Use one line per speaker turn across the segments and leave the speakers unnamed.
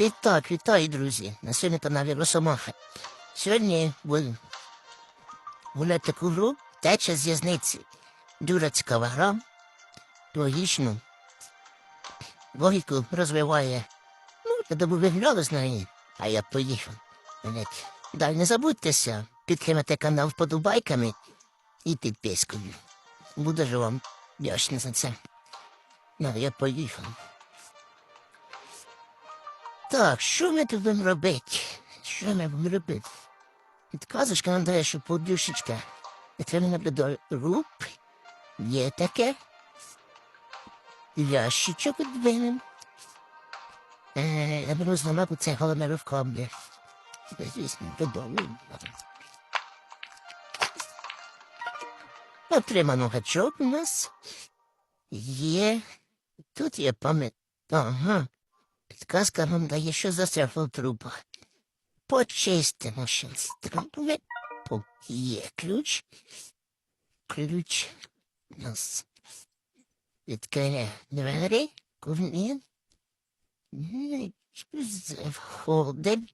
Вітаю, вітаю, друзі. На сьогодні каналі Росомаха. Сьогодні будемо гуляти таку гру Теча з в'язниці. Дуже цікава гра. Логічно. Логіку розвиває. Ну, тоді би виглядали з неї, а я поїхав. Далі не забудьтеся підтримати канал вподобайками і підпискою. Буду ж вам вдячний за це. Ну, я поїхав. Так, що ми тут будемо робити? Що ми будемо робити? Підказочка нам дає, що подушечка. І треба наблюдати руп. Є таке. Ящичок підвинем. Е, я беру зламати це головне руком. бля. Звісно, додому. Отримано гачок у нас. Є. Тут є пам'ять. Ага. подсказкам, да еще застряхнул труба. Почисти машинці трубы. Є ключ. Ключ нас відкриє двері, курмін. Входим.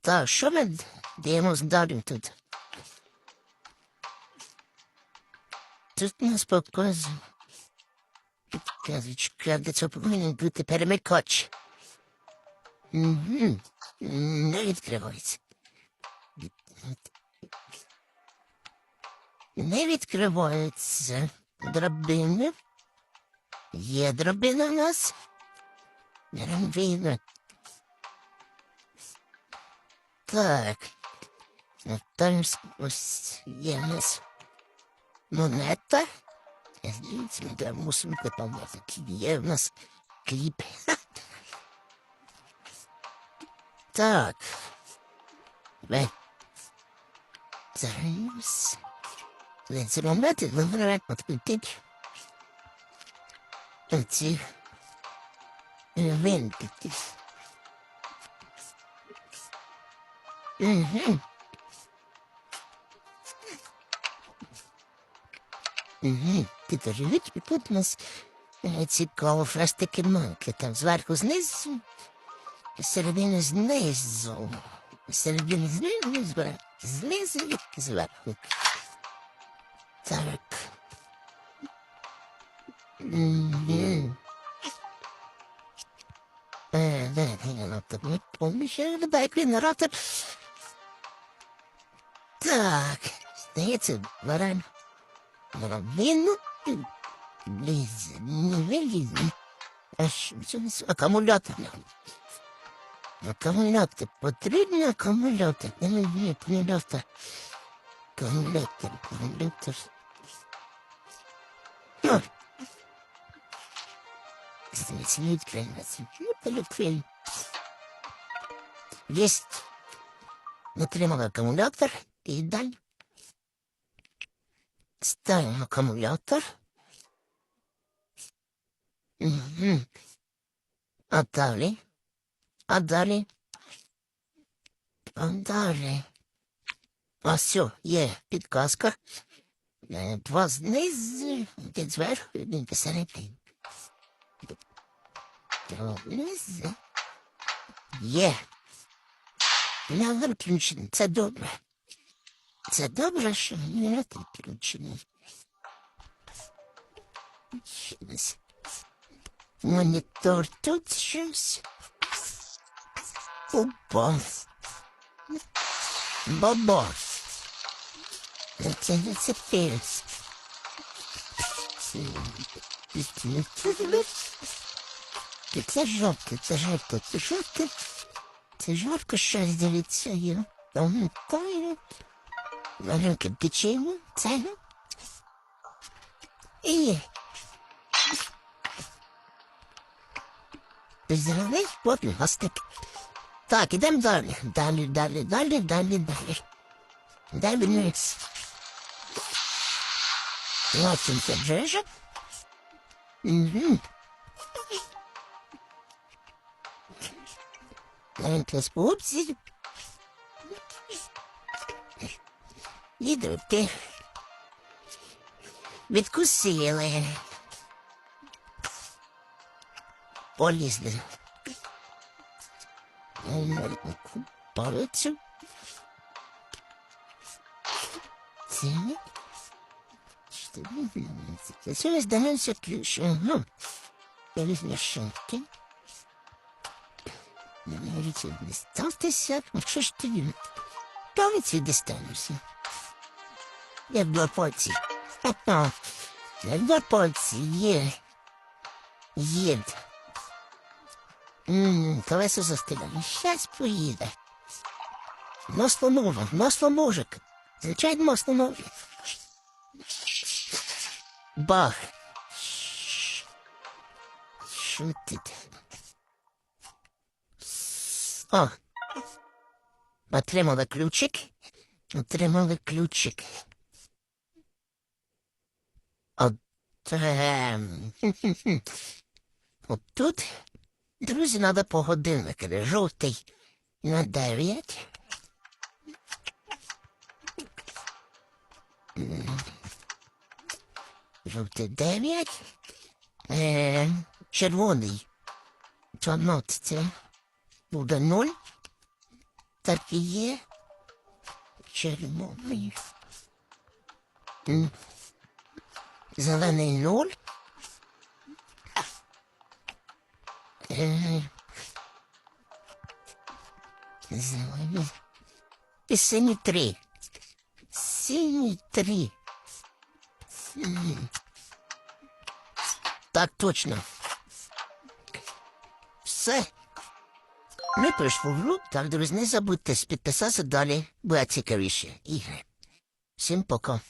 Так, що ми даємо далі тут? Тут нас показує. Підказочка, де це повинен бути перемикач. Не відкривається. Не відкривається. Драбини. Є драбина у нас. Драбина. Так. Там ось є у нас монета. Там мусимо копати. Є у нас кліп. Так. Зараз. Це моменти вибирати підпитить. Ці винтики. Угу. Угу. Ти теж і тут у нас е, цікаво фрастики манки. Там зверху знизу, середини знизу. Середини знизу, зверху. Знизу і зверху. Так. Е, виглядає як генератор. Так, здається, варен. Він лізе, не вилізе. А що це не с- акумулятор? Акумулятор. Потрібний акумулятор. Не мені акумулятор. Акумулятор, акумулятор. Не відкриється. Ну, полюбив. Єсть. Отримав акумулятор і далі. Ставимо акумулятор. Угу. А далі? А далі? А далі? А все, є підказка. Е, Два знизу, один зверху, один посередині. Два знизу. Є. Не виключено. Це добре. Це добре, що не виключено. Щось. Монітор тут щось. Опа. Баба. Це не це пірс. Це жовте, це жовте, це жовте. Це жарко щось дивіться, я пам'ятаю. Маленьке печиво, це. І. Ти зелений потім гастик. Так, ідемо далі. Далі, далі, далі, далі, далі. Далі це джежа. Угу. Маленьке спупці. Відрубки. Відкусили. Полізли. Маленьку палицю. Це. Чотири, дванадцять. Це здається ключ. Ага. Перезняшенки. Навіть не ставтеся. Ну, що ж ти? Палиці дістануся. Як два пальці. Ха-ха. Як два пальці є. Є. Ммм, колесо застеляне. Щас поїде. Маслоножик, маслоножик. Звичайно, маслоножик. Бах. Ти? О. Отримали ключик. Отримали ключик. От. хм-хм-хм. От тут, друзі, треба по годиннику. Жовтий на 9. Жовтий 9. Е, червоний. Чорно це буде 0. Так і є. Червоний. Зелений 0. Зелений. І синій 3. Синій 3. Синій. Так точно. Все. Ми прийшли в гру, так, друзі, не забудьте підписатися далі, буде цікавіше ігри. Всім пока.